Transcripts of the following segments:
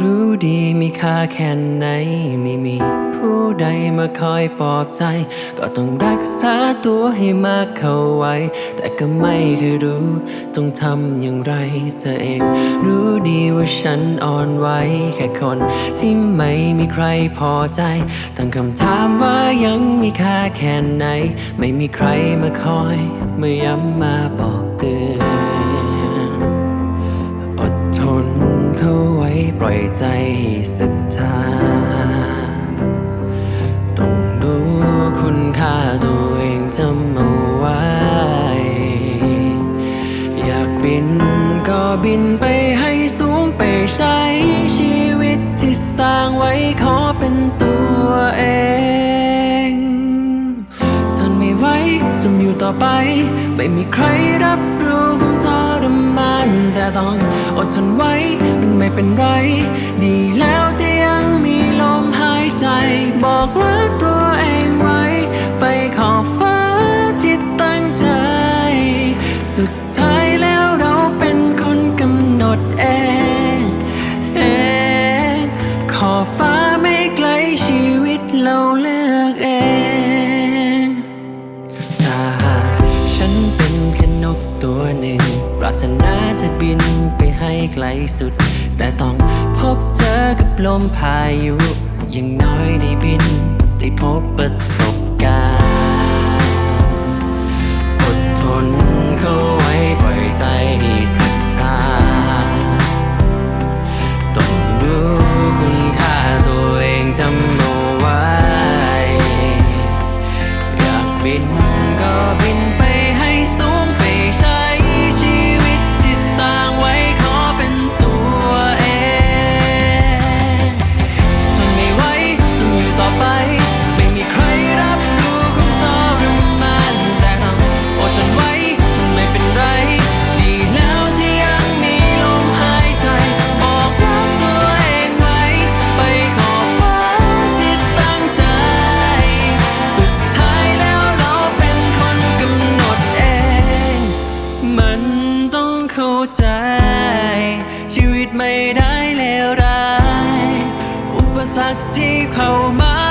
รู้ดีมีค่าแค่ไหนไม่มี ผู้ใดมาคอยปลอบใจ ก็ต้องรักษาตัวให้มากเข้าไว้ แต่ก็ไม่เคยรู้ ต้องทำอย่างไรเธอเอง รู้ดีว่าฉันอ่อนไหวแค่คน ที่ไม่มีใครพอใจ ตั้งคำถามว่ายังมีค่าแค่ไหน ไม่มีใครมาคอยมาย้ำมาบอกเตือน อยใจให้ศรัทธา ต้องรู้คุณค่าตัวเองจำเอาไว้ อยากบินก็บินไปให้สูงไปใช้ชีวิตที่สร้างไว้ขอเป็นตัวเองทนไม่ไหวจมอยู่ต่อไป ไม่มีใครรับรู้ ต้องอดทนไว้ มันไม่เป็นไร ดีแล้ว ตัวหนึ่ง ปรารถนาจะบินไปให้ไกลสุด แต่ต้องพบเจอกับลมพายุ ยังน้อยได้บิน ได้พบประสบ ต้องเข้าใจ ชีวิตไม่ได้เลวร้าย อุปสรรคที่เข้ามา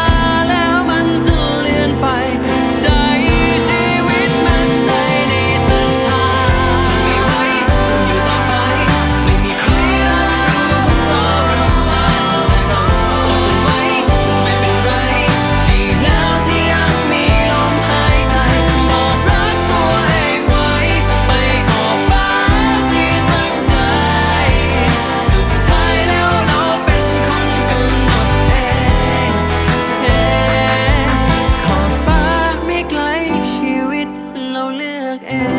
And.